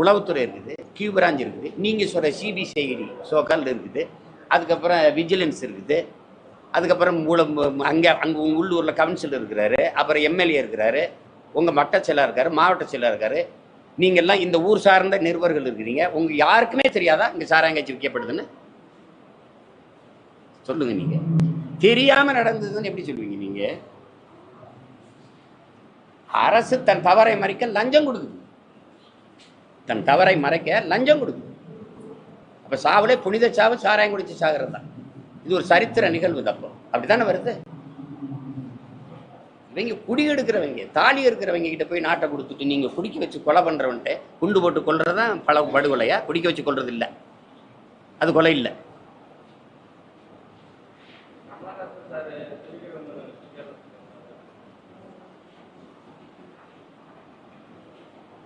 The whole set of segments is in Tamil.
உளவுத்துறை இருக்குது கியூ பிரான்ச் இருக்குது. நீங்கள் சொல்கிற சிபிசிஐடி சோக்கால் இருக்குது. அதுக்கப்புறம் விஜிலன்ஸ் இருக்குது. அதுக்கப்புறம் மூல அங்கே அங்கே உள்ளூரில் கவுன்சிலர் இருக்கிறாரு. அப்புறம் எம்எல்ஏ இருக்கிறாரு. உங்கள் மட்ட செயலாக இருக்காரு மாவட்ட செயலாக இருக்காரு. நீங்கள்லாம் இந்த ஊர் சார்ந்த நிருபர்கள் இருக்கிறீங்க. உங்கள் யாருக்குமே தெரியாதா இங்கே சாராயங்காய்ச்சி விற்கப்படுதுன்னு? சொல்லுங்க நீங்கள் தெரியாமல் நடந்ததுன்னு எப்படி சொல்லுவீங்க நீங்கள் அரசு தன் தவறை மறைக்க லஞ்சம் கொடுக்குது. தன் தவறை மறைக்க லஞ்சம் கொடுக்குது அப்போ சாவுலே புனித சாவு சாராயம் குடிச்சு சாகிறது தான். இது ஒரு சரித்திர நிகழ்வு தப்போ? அப்படித்தானே வருது? இவங்க குடி எடுக்கிறவங்க தாலி இருக்கிறவங்க கிட்ட போய் நாட்டை கொடுத்துட்டு நீங்க குடிக்க வச்சு கொலை பண்ணுறவன்ட்டு குண்டு போட்டு கொல்றதுதான் பல படுகொலையா? குடிக்க வச்சு கொல்றது இல்ல. அது கொலை இல்லை.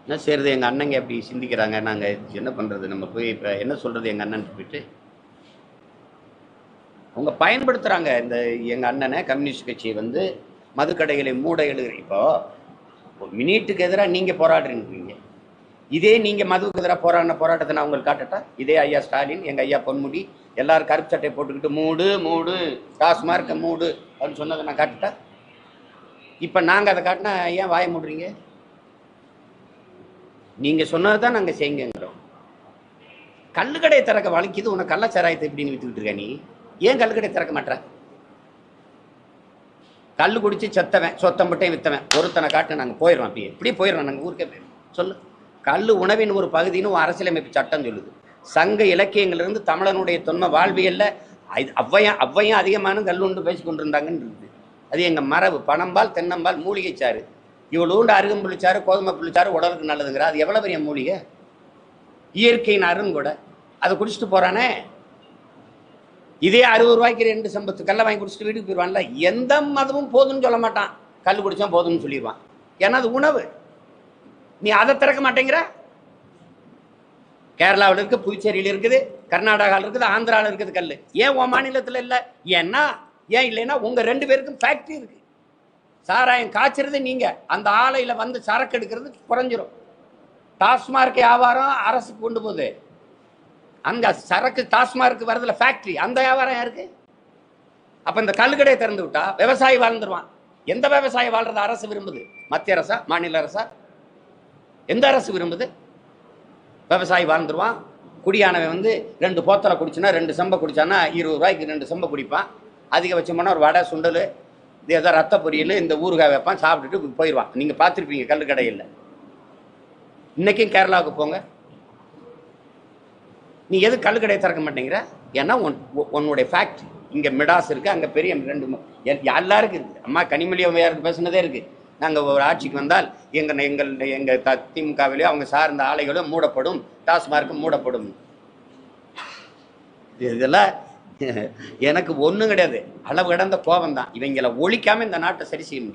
என்ன செய்யறது எங்கள் அண்ணங்க அப்படி சிந்திக்கிறாங்க. நாங்கள் என்ன பண்ணுறது நம்ம போய் இப்போ என்ன சொல்கிறது எங்கள் அண்ணன் போயிட்டு அவங்க பயன்படுத்துகிறாங்க இந்த எங்கள் அண்ணனை கம்யூனிஸ்ட் கட்சியை வந்து மதுக்கடைகளை மூட எழுதுற இப்போது மினிட்டுக்கு எதிராக நீங்கள் போராடுறீங்க. இதே நீங்கள் மதுவுக்கு எதிராக போராடின போராட்டத்தை நான் உங்களுக்கு காட்டட்டா? இதே ஐயா ஸ்டாலின் எங்கள் ஐயா பொன்முடி எல்லாரும் கருப்பு சட்டை போட்டுக்கிட்டு மூடு மூடு டாஸ்மார்க்க மூடு அப்படின்னு சொன்னதை நான் காட்டட்டா? இப்போ நாங்கள் அதை காட்டினா ஏன் வாய மூடுறீங்க? நீங்க சொன்னது தான் நாங்கள் செய்யுங்கிறோம் கல்லுக்கடையை திறக்க வலிக்குது உனக்கு கள்ளச்சாராயத்தை எப்படின்னு வித்துக்கிட்டு இருக்க நீ. ஏன் கல்லுக்கடை திறக்க மாட்டேற? கல்லு குடிச்சு செத்தவன் சொத்தம் மட்டும் வித்தவன். ஒருத்தனை காட்டு நாங்கள் போயிடுறோம் அப்படியே இப்படியே போயிடுறோம் நாங்கள் ஊருக்கே போயிடும் சொல்லு. கல்லு உணவின் ஒரு பகுதின்னு அரசியலமைப்பு சட்டம் சொல்லுது. சங்க இலக்கியங்களிலிருந்து தமிழனுடைய தொன்மை வாழ்வியல்ல ஐ- அவ்வையும் ஔவையும் அதிகமான கல்லுண்டு பேசி கொண்டிருந்தாங்கன்னு இருக்குது. அது எங்கள் மரபு. பணம்பால் தென்னம்பால் மூலிகை சாறு இவ்வளோண்டு அருகம்புள்ளிச்சாறு கோதுமை புள்ளிச்சாறு உடலுக்கு நல்லதுங்கிற. அது எவ்வளோ பெரிய மூலிகை? இயற்கையின் அருங்கூட அதை குடிச்சிட்டு போகிறானே இதே அறுபது ரூபாய்க்கு ரெண்டு சம்பத்து கல்லை வாங்கி குடிச்சிட்டு வீட்டுக்கு போயிடுவான்ல. எந்த மதமும் போதும்னு சொல்ல மாட்டான். கல் குடிச்சா போதும்னு சொல்லிடுவான். ஏன்னா அது உணவு. நீ அதை திறக்க மாட்டேங்கிற. கேரளாவில் இருக்கு புதுச்சேரியில் இருக்குது கர்நாடகாவில் இருக்குது ஆந்திராவில் இருக்குது கல் ஏன் உன் மாநிலத்தில் இல்லை? ஏன்னா ஏன் இல்லைன்னா உங்கள் ரெண்டு பேருக்கும் ஃபேக்ட்ரி இருக்குது சாராயம் காய்ச்சறது நீங்கள் அந்த ஆலையில் வந்து சரக்கு எடுக்கிறது குறைஞ்சிரும். டாஸ்மார்க் வியாபாரம் அரசு கொண்டு போகுது. அந்த சரக்கு டாஸ்மார்க் வரதுல ஃபேக்ட்ரி அந்த வியாபாரம் யாருக்கு? அப்போ இந்த கல்லுக்கடையை திறந்து விட்டா விவசாயி வாழ்ந்துருவான். எந்த விவசாயி வாழ்கிறது அரசு விரும்புது? மத்திய அரசா மாநில அரசா? எந்த அரசு விரும்புது? விவசாயி வாழ்ந்துருவான். குடியானவன் வந்து ரெண்டு போத்தலை குடிச்சுனா ரெண்டு செம்பை குடித்தானா இருபது ரூபாய்க்கு ரெண்டு செம்பை குடிப்பான். அதிகபட்சமான ஒரு வடை சுண்டல் ஏதோ ரத்த பொரியல் இந்த ஊறுகாய் வைப்பான் சாப்பிட்டுட்டு போயிடுவான் நீங்கள் பார்த்துருப்பீங்க கல் கடையில். இன்றைக்கும் கேரளாவுக்கு போங்க. நீ எது கல் கடையை திறக்க மாட்டேங்கிற? ஏன்னா உன் உன்னுடைய ஃபேக்ட்ரி இங்கே மிடாஸ் இருக்குது அங்கே பெரிய ரெண்டு எல்- எல்லாருக்கும் இருக்குது அம்மா கனிமொழி அம்மையாருக்கு பேசுனதே இருக்குது நாங்கள் ஒரு ஆட்சிக்கு வந்தால் எங்கள் எங்கள் எங்கள் த திமுகவிலேயோ அவங்க சார்ந்த ஆலைகளும் மூடப்படும். டாஸ்மார்க்கும் மூடப்படும். இதெல்லாம் எனக்கு ஒன்றும் கிடையாது. அளவு கடந்த கோபம் தான் இவங்களை ஒழிக்காமல் இந்த நாட்டை சரி செய்ய முடியாது